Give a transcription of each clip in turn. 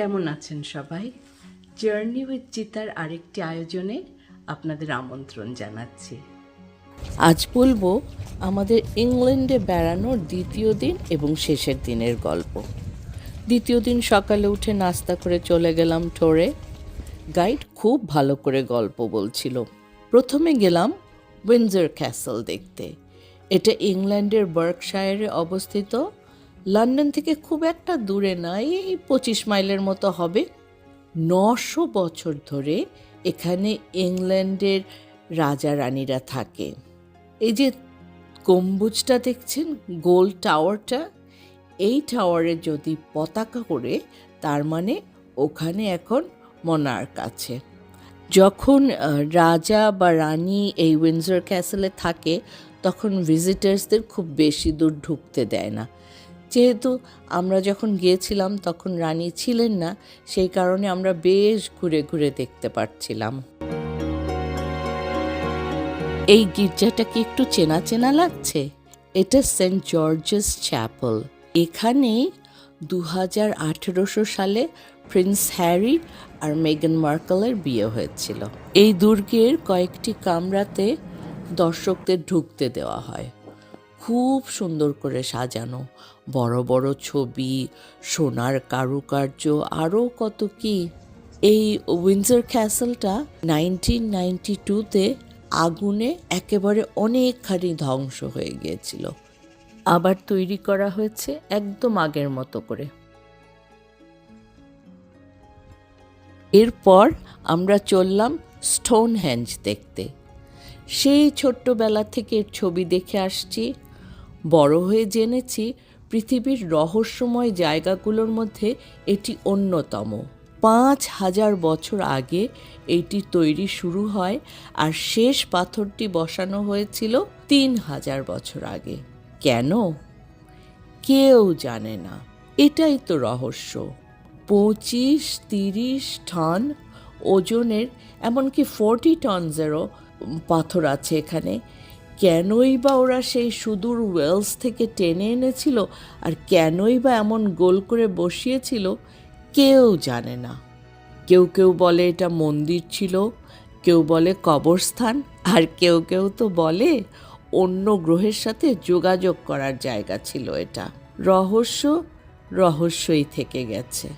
কেমন আছেন সবাই? জার্নি উইথ চিতার আরেকটি আয়োজনে আপনাদের আমন্ত্রণ জানাচ্ছি। আজ বলব আমাদের ইংল্যান্ডে বেড়ানোর দ্বিতীয় দিন এবং শেষের দিনের গল্প। দ্বিতীয় দিন সকালে উঠে নাস্তা করে চলে গেলাম টোরে গাইড খুব ভালো করে গল্প বলছিল। প্রথমে গেলাম উইন্জার ক্যাসেল দেখতে। এটা ইংল্যান্ডের বার্কশায়ারে অবস্থিত। লন্ডন থেকে খুব একটা দূরে নয় এই পঁচিশ মাইলের মতো হবে। নশো বছর ধরে এখানে ইংল্যান্ডের রাজা রানীরা থাকে। এই যে গম্বুজটা দেখছেন, গোল টাওয়ারটা, এই টাওয়ারে যদি পতাকা করে তার মানে ওখানে এখন মনার্ক আছে। যখন রাজা বা রানী এই উইন্জার ক্যাসেলে থাকে, তখন ভিজিটার্সদের খুব বেশি দূর ঢুকতে দেয় না। যেহেতু আমরা যখন গিয়েছিলাম তখন রানী ছিলেন না, সেই কারণে আমরা বেশ ঘুরে ঘুরে দেখতে পারছিলাম। এই গির্জাটা কি একটু চেনা চেনা লাগছে? এটা সেন্ট জর্জেস চ্যাপল। এখানে দু হাজার সালে প্রিন্স হ্যারি আর মেগান মার্কেলের বিয়ে হয়েছিল। এই দুর্গের কয়েকটি কামরাতে দর্শকদের ঢুকতে দেওয়া হয়। খুব সুন্দর করে সাজানো। বড় বড় ছবি, সোনার কারুকার্য, আরও কত কি। এই উইন্জার ক্যাসেলটা নাইনটিন নাইনটি টুতে আগুনে একেবারে অনেকখানি ধ্বংস হয়ে গিয়েছিল। আবার তৈরি করা হয়েছে একদম আগের মতো করে। এরপর আমরা চললাম স্টোন হ্যাঞ্জ দেখতে। সেই ছোট্টবেলা থেকে ছবি দেখে আসছি বড় হয়ে জেনেছি পৃথিবীর রহস্যময় জায়গাগুলোর মধ্যে এটি অন্যতম। পাঁচ হাজার বছর আগে এটি তৈরি শুরু হয় আর শেষ পাথরটি বসানো হয়েছিল তিন হাজার বছর আগে। কেন? কেউ জানে না। এটাই তো রহস্য। পঁচিশ, তিরিশ টন ওজনের, এমনকি ফোরটি টনসেরও পাথর আছে এখানে। কেনই বা ওরা সেই সুদূর ওয়েলস থেকে টেনে এনেছিল আর কেনই বা এমন গোল করে বসিয়েছিল, কেউ জানে না। কেউ কেউ বলে এটা মন্দির ছিল, কেউ বলে কবরস্থান, আর কেউ কেউ তো বলে অন্য গ্রহের সাথে যোগাযোগ করার জায়গা ছিল এটা। রহস্য রহস্যই থেকে গেছে।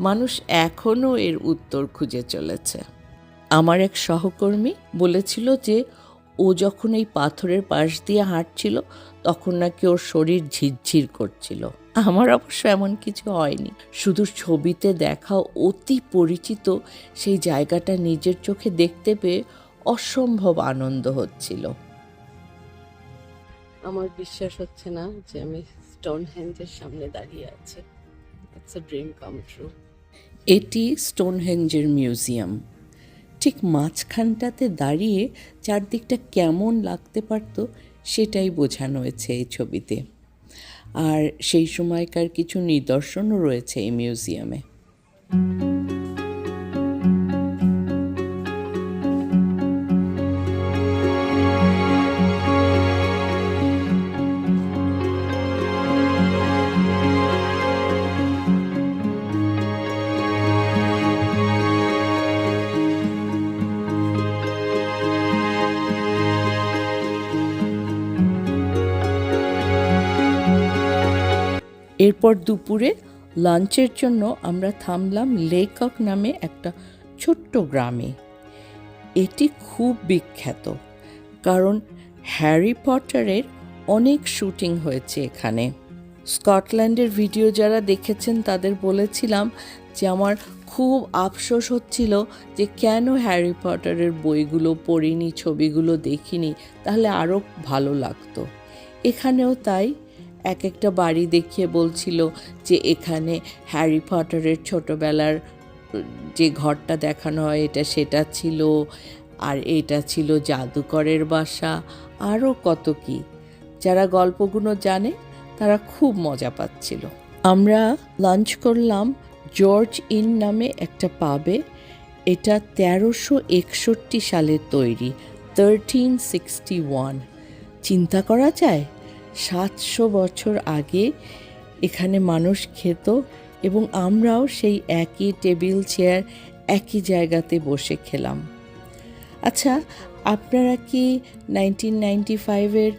মানুষ এখনও এর উত্তর খুঁজে চলেছে। আমার এক সহকর্মী বলেছিল যে ও যখন এই পাথরের পাশ দিয়ে হাঁটছিল তখন নাকি ওর শরীর ঝিরঝির করছিল। আমার অবশ্য এমন কিছু হয়নি। শুধু ছবিতে দেখা অতি পরিচিত সেই জায়গাটা নিজের চোখে দেখতে পেয়ে অসম্ভব আনন্দ হচ্ছিল। আমার বিশ্বাস হচ্ছে না যে আমি স্টোন হ্যাঞ্জের সামনে দাঁড়িয়ে আছি। It's a dream come true এটি স্টোনহেঞ্জের মিউজিয়াম ঠিক মাঝখানটাতে দাঁড়িয়ে চারদিকটা কেমন লাগতে পারত সেটাই বোঝানো হয়েছে এই ছবিতে। আর সেই সময়কার কিছু নিদর্শনও রয়েছে এই মিউজিয়ামে। এরপর দুপুরে লাঞ্চের জন্য আমরা থামলাম লেকক নামে একটা ছোট্ট গ্রামে। এটি খুব বিখ্যাত, কারণ হ্যারি পটারের অনেক শুটিং হয়েছে এখানে। স্কটল্যান্ডের ভিডিও যারা দেখেছেন তাদের বলেছিলাম যে আমার খুব আফসোস হচ্ছিল যে কেন হ্যারি পটারের বইগুলো পড়িনি, ছবিগুলো দেখিনি, তাহলে আরও ভালো লাগতো। এখানেও তাই এক একটা বাড়ি দেখিয়ে বলছিল যে এখানে হ্যারি পটারের ছোটোবেলার যে ঘরটা দেখানো হয় এটা সেটা ছিল, আর এটা ছিল জাদুকরের বাসা, আরও কত কি। যারা গল্পগুলো জানে তারা খুব মজা পাচ্ছিল। আমরা লাঞ্চ করলাম জর্জ ইন নামে একটা পাবে। এটা তেরোশো একষট্টি সালের তৈরি থার্টিন সিক্সটি ওয়ান চিন্তা করা যায়? সাতশো বছর আগে এখানে মানুষ খেত এবং আমরাও সেই একই টেবিল, চেয়ার, একই জায়গাতে বসে খেলাম। আচ্ছা আপনারা কি নাইনটিন নাইনটি ফাইভের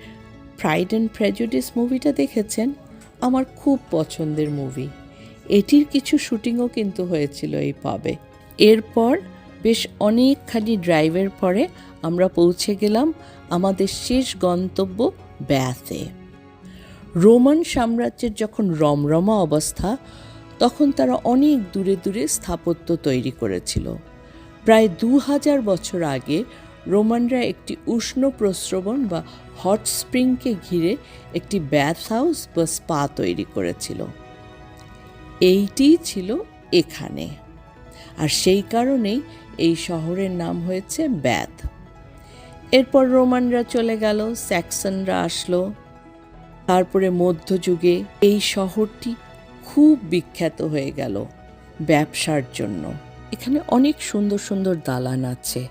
প্রাইড অ্যান্ড প্রেজুডিস মুভিটা দেখেছেন? আমার খুব পছন্দের মুভি এটির কিছু শুটিংও কিন্তু হয়েছিল এই পাবে এরপর বেশ অনেকখানি ড্রাইভের পরে আমরা পৌঁছে গেলাম আমাদের শেষ গন্তব্য ব্যাথে রোমান সাম্রাজ্যের যখন রমরমা অবস্থা, তখন তারা অনেক দূরে দূরে স্থাপত্য তৈরি করেছিল। প্রায় দু হাজার বছর আগে রোমানরা একটি উষ্ণ প্রস্রবণ বা হট স্প্রিংকে ঘিরে একটি ব্যাথ হাউস বা স্পা তৈরি করেছিল। এইটি ছিল এখানে। আর সেই কারণেই এই শহরের নাম হয়েছে ব্যাথ। এরপর রোমানরা চলে গেল, স্যাক্সনরা আসলো। তারপরে মধ্যযুগে এই শহরটি খুব বিখ্যাত হয়ে গেল ব্যবসার জন্য। এখানে অনেক সুন্দর সুন্দর দালান আছে।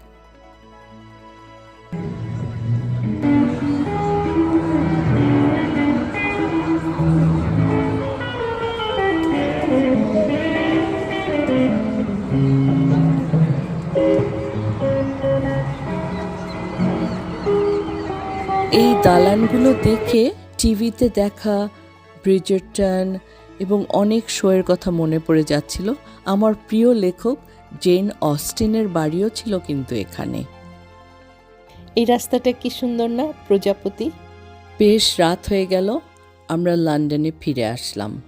এই দালানগুলো দেখে টিভিতে দেখা ব্রিজেটন এবং অনেক শোয়ের কথা মনে পড়ে যাচ্ছিল। আমার প্রিয় লেখক জেন অস্টিনের বাড়িও ছিল কিন্তু এখানে। এই রাস্তাটা কি সুন্দর না প্রজাপতি? বেশ রাত হয়ে গেল আমরা লন্ডনে ফিরে আসলাম।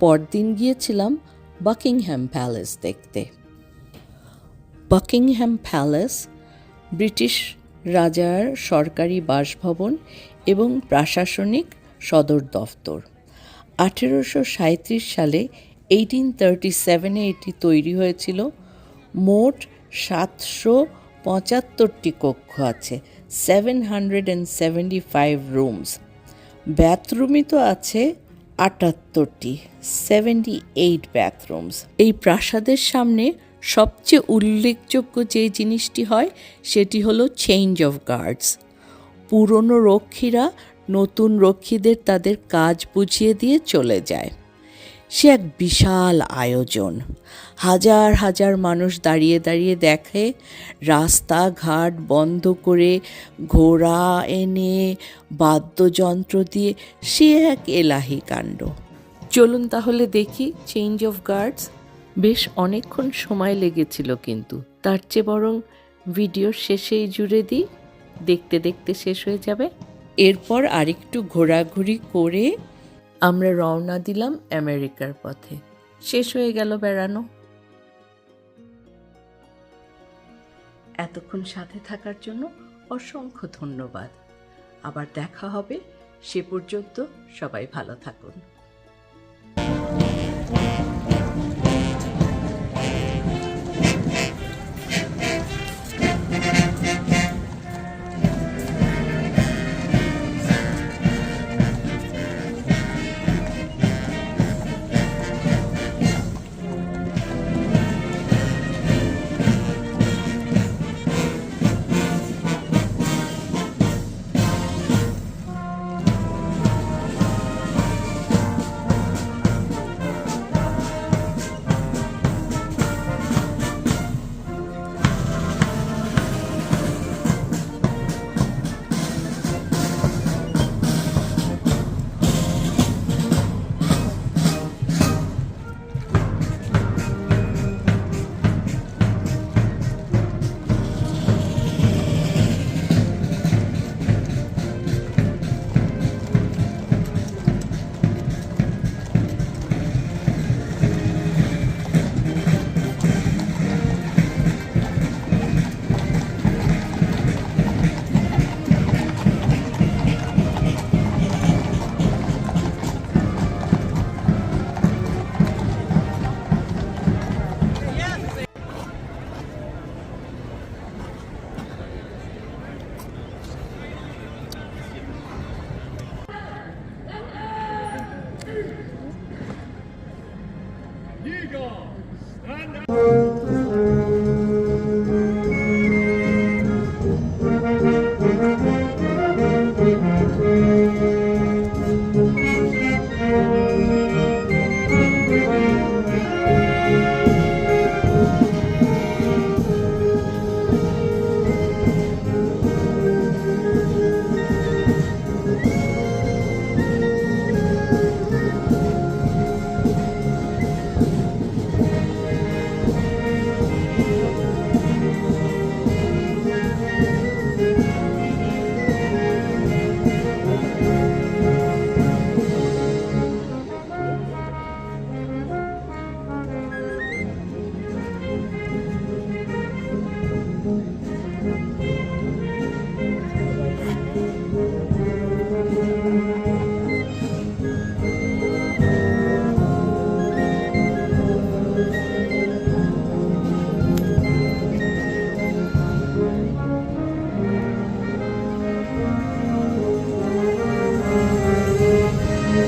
পরদিন গিয়েছিলাম বাকিংহ্যাম প্যালেস দেখতে। বাকিংহ্যাম প্যালেস ব্রিটিশ রাজার সরকারি বাসভবন এবং প্রশাসনিক সদর দফতর। আঠেরোশো সাঁত্রিশ সালে এইটিন থার্টি সেভেনে এটি তৈরি হয়েছিল। মোট সাতশো পঁচাত্তরটি কক্ষ আছে seven hundred and seventy five rooms বাথরুমই তো আছে আটাত্তরটি সেভেন্টি এইট বাথরুমস এই প্রাসাদের সামনে সবচেয়ে উল্লেখযোগ্য যে জিনিসটি হয়, সেটি হলো চেঞ্জ অফ গার্ডস পুরনো রক্ষীরা নতুন রক্ষীদের তাদের কাজ বুঝিয়ে দিয়ে চলে যায়। সে এক বিশাল আয়োজন। হাজার হাজার মানুষ দাঁড়িয়ে দাঁড়িয়ে দেখে, রাস্তাঘাট বন্ধ করে ঘোড়া এনে বাদ্যযন্ত্র দিয়ে সে এক এলাহি কাণ্ড। চলুন তাহলে দেখি চেঞ্জ অফ গার্ডস বেশ অনেকক্ষণ সময় লেগেছিল কিন্তু, তার চেয়ে বরং ভিডিওর শেষেই জুড়ে দিই। দেখতে দেখতে শেষ হয়ে যাবে। এরপর আরেকটু ঘোরাঘুরি করে আমরা রওনা দিলাম আমেরিকার পথে। শেষ হয়ে গেল বেড়ানো। এতক্ষণ সাথে থাকার জন্য অসংখ্য ধন্যবাদ। আবার দেখা হবে। সে পর্যন্ত সবাই ভালো থাকুন।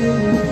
you.